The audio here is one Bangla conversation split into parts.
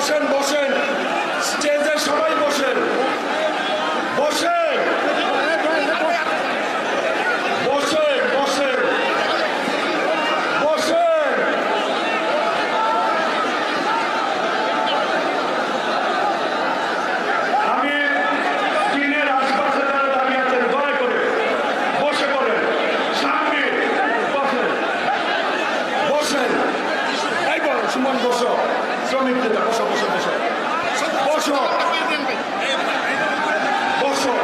বসেন বসেন। স্টেজে সবাই শ্রমিক নেতা বসো বসো বসো। বসো। বসো।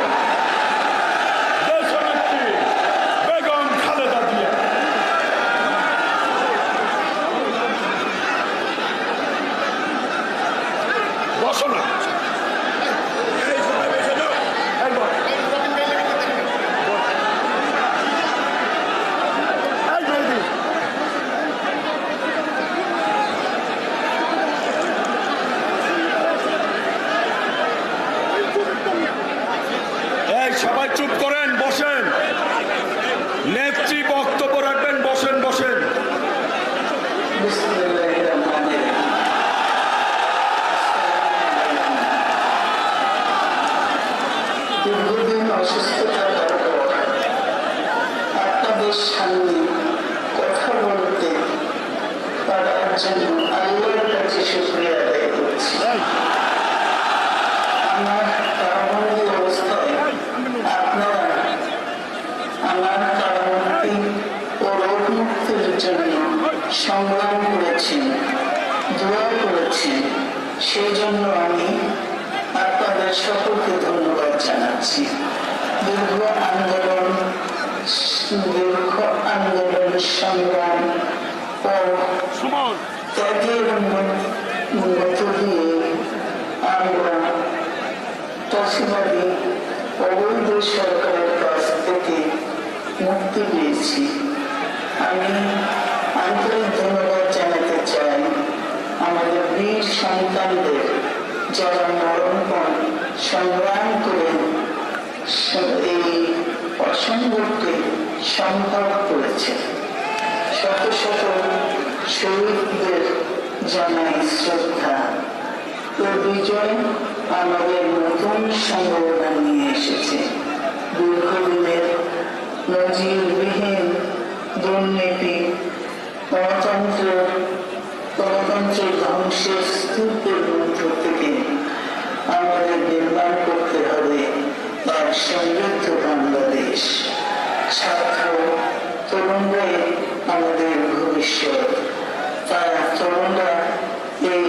দীর্ঘদিন অসুস্থতার কথা বলতে পারার জন্য আল্লাহর কাছে শুক্রিয়া আদায় করছি আমার কারাবন্দী অবস্থায় আপনারা আমার কারাবন্দী ও রোগ মুক্তির জন্য সংগ্রাম করেছেন দোয়া করেছেন সেই জন্য আমি আপনাদের সকলকে ধন্যবাদ জানাচ্ছি। দীর্ঘ আন্দোলন দীর্ঘ আন্দোলন সংগ্রাম ও ত্যাগের মধ্য দিয়ে আমরা চাষিবাদী অবৈধ সরকারের কাছ থেকে মুক্তি পেয়েছি। আমি আন্তরিক ধন্যবাদ জানাতে চাই। আমাদের বীর সন্তানদের যারা মরণপণ সংগ্রাম করে এই অসম্ভবকে সম্ভব করেছে। শত শত শহীদদের জানাই শ্রদ্ধা। তোর বিজয় আমাদের নতুন সম্ভাবনা নিয়ে এসেছে দীর্ঘদিনের নজিরবিহীন দুর্নীতি গণতন্ত্র গণতন্ত্রের ধ্বংসের স্তূপের মধ্য থেকে আমাদের নির্মাণ করতে হবে এক সমৃদ্ধ বাংলাদেশ ছাত্র তরুণরাই আমাদের ভবিষ্যৎ তারা তরুণরা এই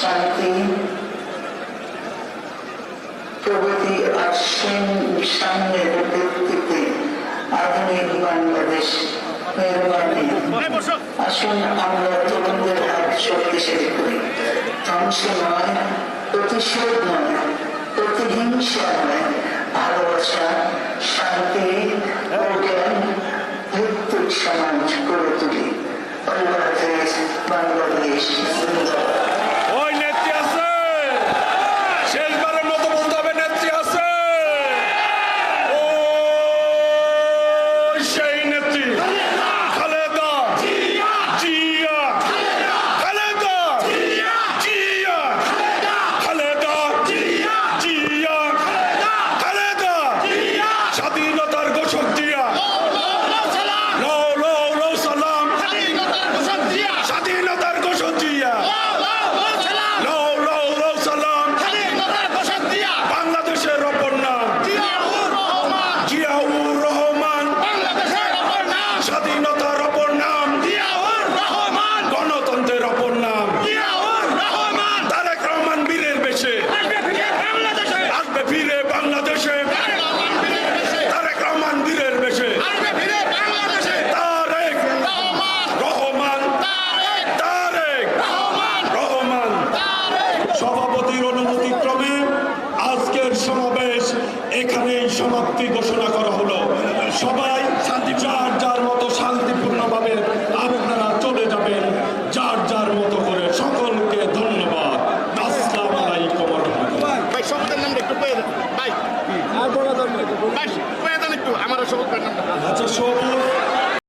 শান্তি প্রগতি আর সৈন- সামনের ভিত্তিতে আধুনিক বাংলাদেশ নির্মাণে আসুন আমরা তরুণদের হাত শক্তিশালী করি ধ্বংস নয় প্রতিশোধ নয় প্রতিহিংসা নয় ভালোবাসা শান্তি ও জ্ঞান ভিত্তিক সমাজ গড়ে তুলি হাফেজ বাংলাদেশ স্বাধীনতার সমাবেশ এখানেই সমাপ্তি ঘোষণা করা হলো। সবাই শান্তি যার যার মতো শান্তিপূর্ণভাবে